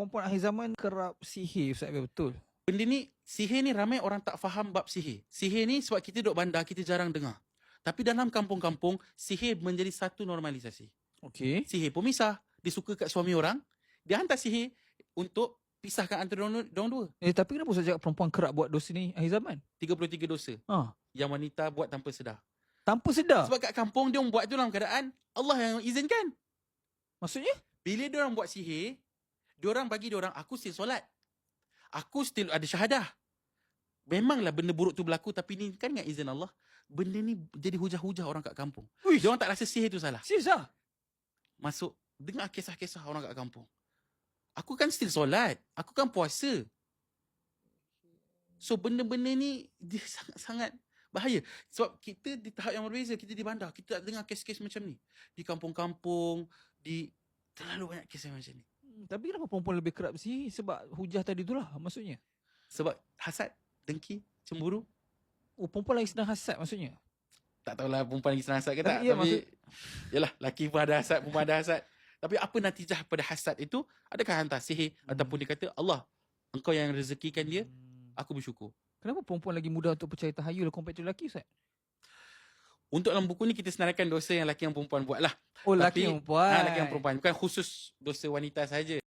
perempuan akhir zaman kerap sihir Ustaz betul? Benda ni, sihir ni ramai orang tak faham bab sihir. Sihir ni sebab kita duduk bandar, kita jarang dengar. Tapi dalam kampung-kampung, sihir menjadi satu normalisasi. Okey. Sihir pemisah. Dia suka kat suami orang. Dia hantar sihir untuk pisahkan antara diorang dua. Eh tapi kenapa Ustaz cakap perempuan kerap buat dosa ni akhir zaman? 33 dosa Ha. yang wanita buat tanpa sedar. Tanpa sedar. Sebab kat kampung dia orang buat tu dalam keadaan Allah yang izinkan. Maksudnya? Bila dia orang buat sihir, dia orang bagi dia orang aku still solat. Aku still ada syahadah. Memanglah benda buruk tu berlaku tapi ni kan dengan izin Allah. Benda ni jadi hujah-hujah orang kat kampung. Uish. Dia orang tak rasa sihir tu salah. Serius ah? Masuk dengar kisah-kisah orang kat kampung. Aku kan still solat. Aku kan puasa. So benda-benda ni dia sangat-sangat bahaya. Sebab kita di tahap yang berbeza. Kita di bandar. Kita tak dengar kes-kes macam ni. Di kampung-kampung. Di terlalu banyak kes macam ni. Hmm, Tapi kenapa perempuan lebih kerap sihir? Sebab hujah tadi tu lah maksudnya. Sebab hasad, dengki, cemburu. Oh perempuan lagi sedang hasad maksudnya. Tak tahulah perempuan lagi senang hasad ke tak. Tapi ya, Tapi, yalah, lelaki pun ada hasad, perempuan ada hasad. Tapi apa natijah pada hasad itu? Adakah hantar sihir? Hmm. Ataupun dia kata, Allah, engkau yang rezekikan dia, Hmm. aku bersyukur. Kenapa perempuan lagi mudah untuk percaya tahayul compared to lelaki Ustaz? Untuk dalam buku ni kita senaraikan dosa yang lelaki yang perempuan buat lah. Oh lelaki yang perempuan. Ha, lelaki yang perempuan. Bukan khusus dosa wanita saja.